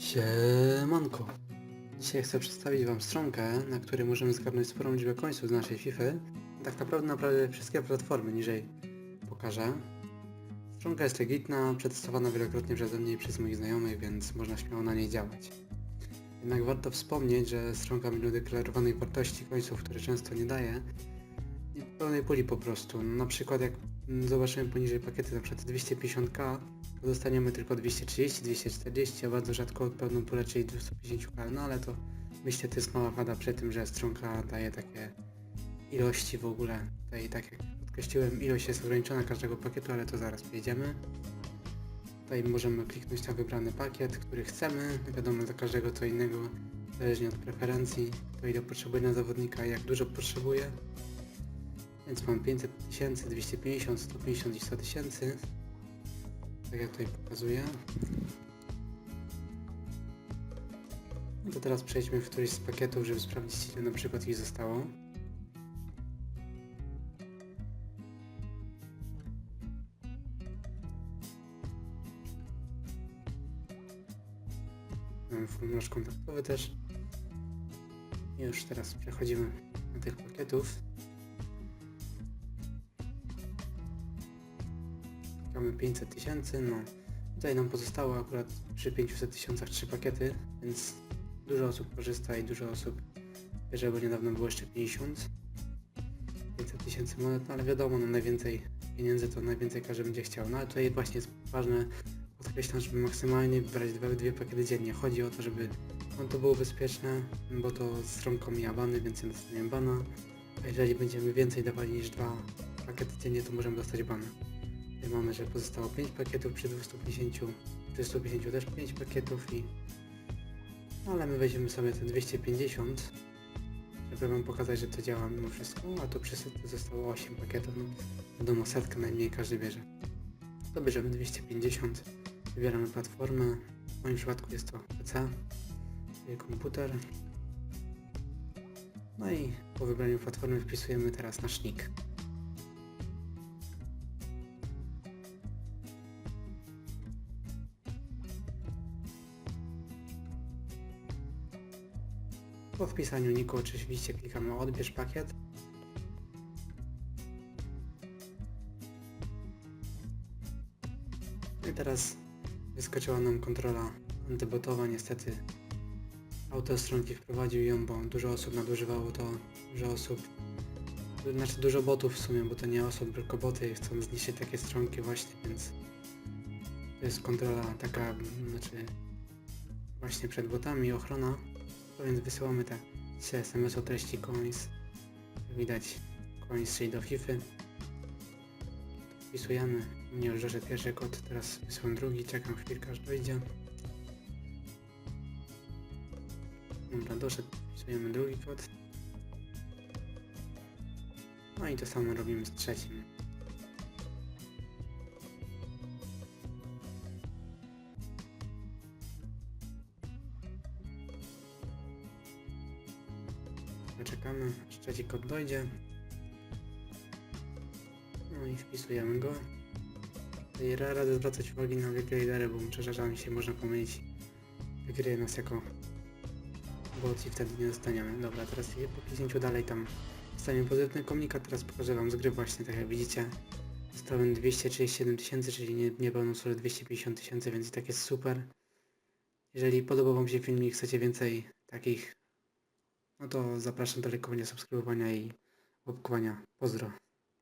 Siemanko. Dzisiaj chcę przedstawić Wam stronkę, na której możemy zgarnąć sporą liczbę końców z naszej FIFA. Tak naprawdę naprawdę wszystkie platformy niżej pokażę. Stronka jest legitna, przetestowana wielokrotnie przeze mnie i przez moich znajomych, więc można śmiało na niej działać. Jednak warto wspomnieć, że stronka mimo deklarowanej wartości końców, które często nie daje, nie pełnej puli po prostu. Na przykład jak zobaczymy poniżej pakiety na przykład 250k, to dostaniemy tylko 230, 240, a bardzo rzadko pełną pulę, czyli 250k, no ale to myślę to jest mała wada przy tym, że stronka daje takie ilości w ogóle. Tutaj tak jak podkreśliłem, ilość jest ograniczona każdego pakietu, ale to zaraz przejdziemy. Tutaj możemy kliknąć na wybrany pakiet, który chcemy. Wiadomo, dla każdego to innego, zależnie od preferencji, to ile potrzebuje na zawodnika, jak dużo potrzebuje. Więc mam 500 tysięcy, 250, 150 i 100 tysięcy. Tak jak tutaj pokazuję. No to teraz przejdźmy w któryś z pakietów, żeby sprawdzić ile na przykład ich zostało. Mamy formularz kontaktowy też. I już teraz przechodzimy do tych pakietów. Mamy 500 tysięcy, no tutaj nam pozostało akurat przy 500 tysiącach trzy pakiety, więc dużo osób korzysta i dużo osób bierze, bo niedawno było jeszcze 50. 500 tysięcy monet, no ale wiadomo, no najwięcej pieniędzy to najwięcej każdy będzie chciał. No ale tutaj właśnie jest ważne, podkreślam, żeby maksymalnie brać dwa, dwie pakiety dziennie. Chodzi o to, żeby konto było bezpieczne, bo to stronką mija bany, więc nie dostaniemy bana. A jeżeli będziemy więcej dawali niż dwa pakiety dziennie, to możemy dostać bana. Mamy, że pozostało 5 pakietów przy 250, przy 150 też 5 pakietów i... No ale my weźmiemy sobie te 250, żeby wam pokazać, że to działa mimo wszystko, a tu przy setce zostało 8 pakietów, no wiadomo, setkę najmniej każdy bierze. To bierzemy 250, wybieramy platformę, w moim przypadku jest to PC, komputer. No i po wybraniu platformy wpisujemy teraz nasz nick. Po wpisaniu niku oczywiście klikamy odbierz pakiet. I teraz wyskoczyła nam kontrola antybotowa, niestety autor stronki wprowadził ją, bo dużo osób nadużywało to, dużo osób, znaczy dużo botów w sumie, bo to nie osób, tylko boty chcą zniszczyć takie stronki właśnie, więc to jest kontrola taka, znaczy właśnie przed botami, ochrona, więc wysyłamy te 3 SMS o treści coins. Widać coins czyli do FIFA. Wpisujemy. Mnie już doszedł pierwszy kod, teraz wysyłam drugi, czekam chwilkę aż dojdzie. Dobra, doszedł, wpisujemy drugi kod. No i to samo robimy z trzecim. Czekamy, aż kod dojdzie. No i wpisujemy go. I ra- radzę zwracać uwagi na lidery, bo czasami się można pomylić. Wykryje nas jako bot i wtedy nie dostaniemy. Dobra, teraz po kliknięciu dalej tam dostaniemy pozytywny komunikat. Teraz pokażę wam z gry właśnie, tak jak widzicie. Dostałem 237 tysięcy, czyli nie, niepełną sumę 250 tysięcy, więc i tak jest super. Jeżeli podobał wam się film i chcecie więcej takich no to zapraszam do lajkowania, subskrybowania i łapkowania. Pozdro.